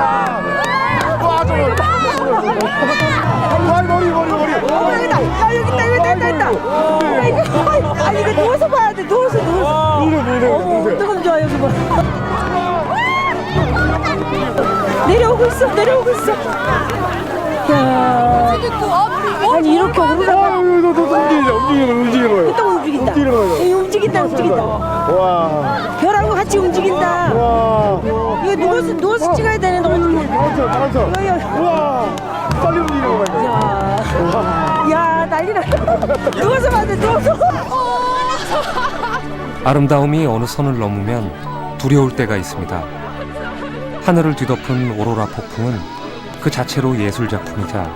와, 저거. 아, 머리, 머리, 머리. 어, 여기다. 야, 여기 있다, 여기 있다, 여기 있다. 야, 이거, 아, 이거 누워서 봐야 돼, 누워서, 누워서. 누구, 어머, 누구. 어떡하면 좋아, 여기 봐. 내려오고 있어, 내려오고 있어. 야 아니, 이렇게 아, 오르다가 이거, 너, 너, 너, 움직이죠, 움직이는, 움직이는 거예요. 또 움직인다. 움직이는 거예요. 이 움직인다, 움직인다. 와, 별하고 같이 움직인다. 와. 이거 누워서, 누워서 찍어야 되는데, 어떻게. 야, 야. 우와, 빨리 거예요. 야, 난리 났다. 누워서 봐야 돼, 누워서. 아름다움이 어느 선을 넘으면 두려울 때가 있습니다. 하늘을 뒤덮은 오로라 폭풍은 그 자체로 예술 작품이자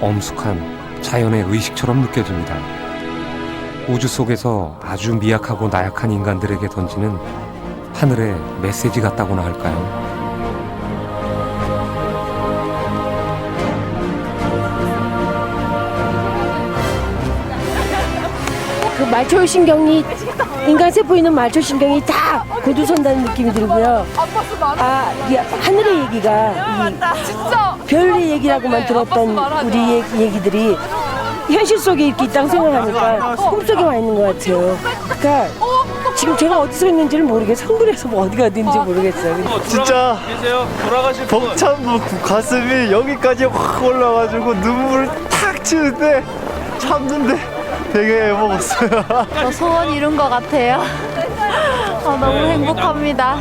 엄숙한 자연의 의식처럼 느껴집니다. 우주 속에서 아주 미약하고 나약한 인간들에게 던지는 하늘의 메시지 같다고나 할까요? 그 말초 신경이 인간 세포에 있는 말초 신경이 다 고두선다는 느낌이 들고요. 아, 이 하늘의 얘기가 이 별의 얘기라고만 들었던 우리 얘기, 얘기들이 현실 속에 이렇게 있다고 생각하니까 꿈속에 와 있는 것 같아요. 그러니까 지금 제가 어디서 있는지를 모르겠어요. 성분에서 뭐 어디가 어딘지 모르겠어요. 진짜 계세요? 돌아가실 분. 벅찬 가슴이 여기까지 확 올라가지고 눈물을 탁 치는데 참는데 되게 먹었어요. 저 소원 이룬 것 같아요. 어, 너무 행복합니다.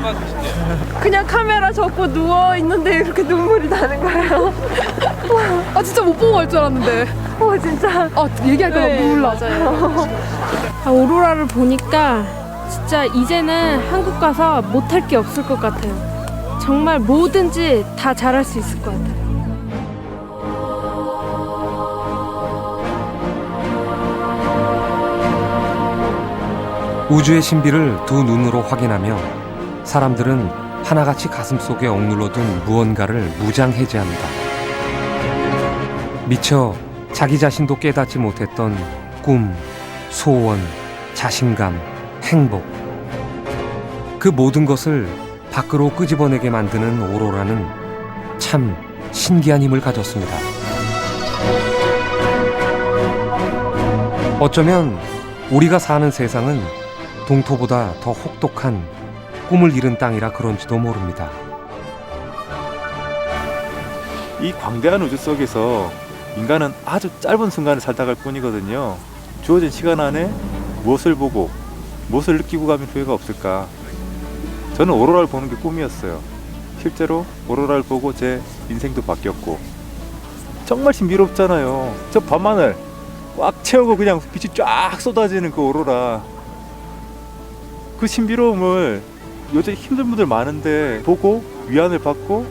그냥 카메라 접고 누워 있는데 이렇게 눈물이 나는 거예요. 아 진짜 못 보고 갈 줄 알았는데. 어 진짜. 아 얘기하니까 막 눈물 나. 아, 오로라를 보니까 진짜 이제는 한국 가서 못할 게 없을 것 같아요. 정말 뭐든지 다 잘할 수 있을 것 같아요. 우주의 신비를 두 눈으로 확인하며 사람들은 하나같이 가슴 속에 억눌러둔 무언가를 무장해제합니다. 미처 자기 자신도 깨닫지 못했던 꿈, 소원, 자신감, 행복. 그 모든 것을 밖으로 끄집어내게 만드는 오로라는 참 신기한 힘을 가졌습니다. 어쩌면 우리가 사는 세상은 동토보다 더 혹독한 꿈을 잃은 땅이라 그런지도 모릅니다. 이 광대한 우주 속에서 인간은 아주 짧은 순간을 살다 갈 뿐이거든요. 주어진 시간 안에 무엇을 보고 무엇을 느끼고 가면 후회가 없을까? 저는 오로라를 보는 게 꿈이었어요. 실제로 오로라를 보고 제 인생도 바뀌었고 정말 신비롭잖아요. 저 밤하늘 꽉 채우고 그냥 빛이 쫙 쏟아지는 그 오로라 그 신비로움을 요즘 힘든 분들 많은데 보고 위안을 받고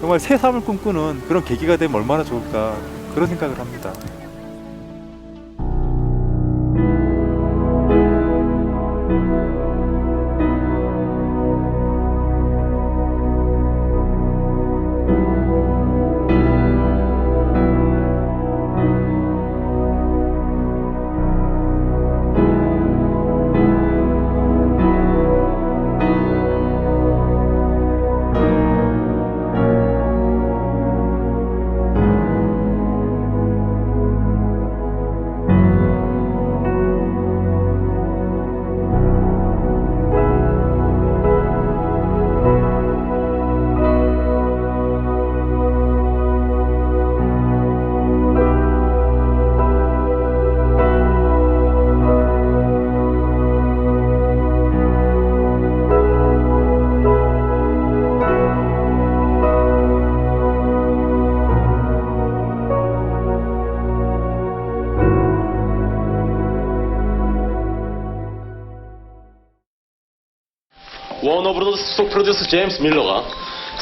정말 새 삶을 꿈꾸는 그런 계기가 되면 얼마나 좋을까 그런 생각을 합니다. 워너 브로더스 수석 프로듀서 제임스 밀러가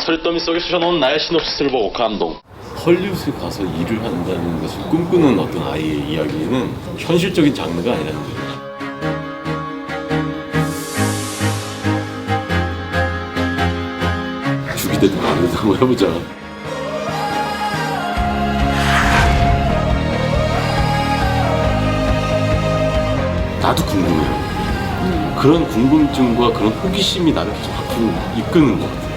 설더미 속에 쑤셔놓은 나의 시놉시스를 보고 감동. 헐리우드 가서 일을 한다는 것을 꿈꾸는 어떤 아이의 이야기는 현실적인 장르가 아니라는 거죠. 죽이대도 마음대로 한번 해보자. 나도 궁금해요. 그런 궁금증과 그런 호기심이 나를 계속 앞으로 이끄는 것 같아요.